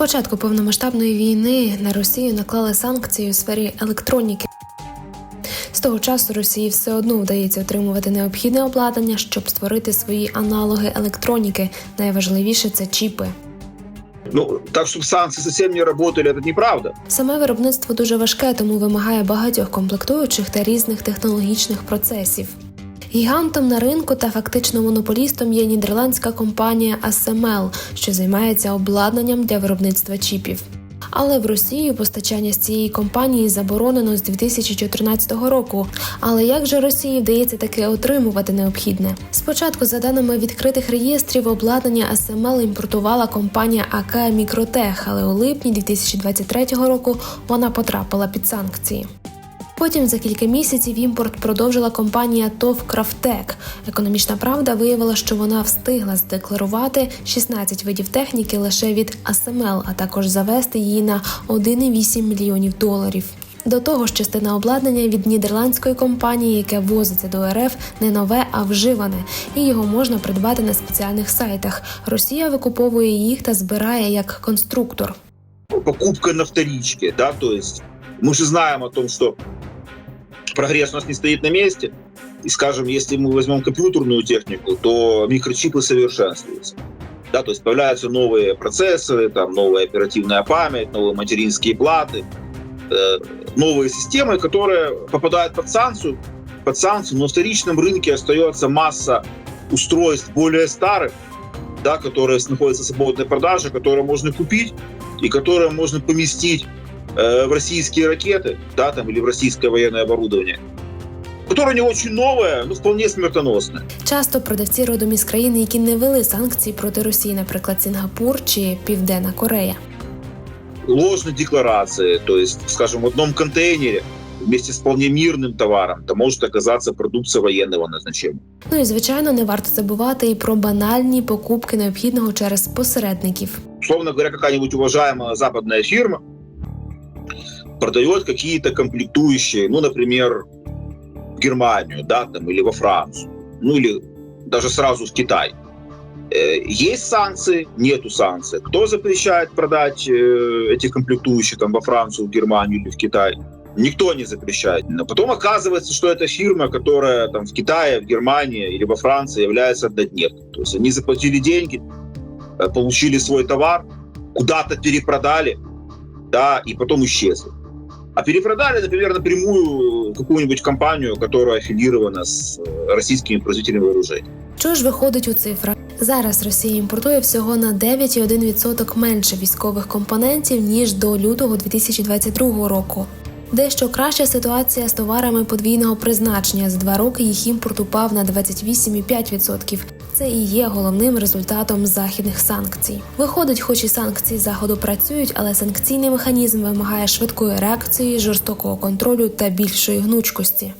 початку повномасштабної війни на Росію наклали санкції у сфері електроніки. З того часу Росії все одно вдається отримувати необхідне обладнання, щоб створити свої аналоги електроніки. Найважливіше це чіпи. Ну, так, чтобы санкции совсем не работали, это неправда. Саме виробництво дуже важке, тому вимагає багатьох комплектуючих та різних технологічних процесів. Гігантом на ринку та фактично монополістом є нідерландська компанія ASML, що займається обладнанням для виробництва чіпів. Але в Росію постачання з цієї компанії заборонено з 2014 року. Але як же Росії вдається таки отримувати необхідне? Спочатку, за даними відкритих реєстрів, обладнання ASML імпортувала компанія АК Мікротех, але у липні 2023 року вона потрапила під санкції. Потім за кілька місяців імпорт продовжила компанія ТОВ Крафтек. Економічна правда виявила, що вона встигла здекларувати 16 видів техніки лише від ASML, а також завести її на 1,8 мільйонів доларів. До того ж, частина обладнання від нідерландської компанії, яке возиться до РФ, не нове, а вживане, і його можна придбати на спеціальних сайтах. Росія викуповує їх та збирає як конструктор. Покупка на вторичке, да, то есть мы же знаем том, что прогресс у нас не стоит на месте. И, скажем, если мы возьмем компьютерную технику, то микрочипы совершенствуются. Да, то есть появляются новые процессоры, там новая оперативная память, новые материнские платы, э, новые системы, которые попадают под санкцию, под санкцию, но на вторичном рынке остается масса устройств более старых, да, которые находятся в свободной продаже, которые можно купить и которые можно поместить э, в российские ракеты, да, там, или в российское военное оборудование, которое не очень новое, но вполне смертоносное. Часто продавці родом із країн, які не вели санкції проти Росії, наприклад, Сінгапур чи Південна Корея. Ложные декларации, то есть, скажем, в одном контейнере вместе с вполне мирным товаром, это может оказаться продукция военного назначения. Ну і звичайно, не варто забувати і про банальні покупки необхідного через посередників. Условно говоря, какая-нибудь уважаемая западная фирма продает какие-то комплектующие, ну, например, в Германию, да, там, или во Францию, ну, или даже сразу в Китай. Э, Есть санкции, нету санкций. Кто запрещает продать э, эти комплектующие там во Францию, в Германию или в Китай? Никто не запрещает. Но потом оказывается, что это фирма, которая там в Китае, в Германии или во Франции является однодневкой. То есть они заплатили деньги, э, получили свой товар, куда-то перепродали, да, и потом исчезли. А перепродали, например, напрямую какую-нибудь компанию, которая аффилирована с російськими российскими производителями вооружений. Що ж виходить у цифрах? Зараз Росія імпортує всього на 9,1% менше військових компонентів ніж до лютого 2022 року. Дещо краща ситуація з товарами подвійного призначення. За два роки їх імпорт упав на 28,5%. Це і є головним результатом західних санкцій. Виходить, хоч і санкції заходу працюють, але санкційний механізм вимагає швидкої реакції, жорстокого контролю та більшої гнучкості.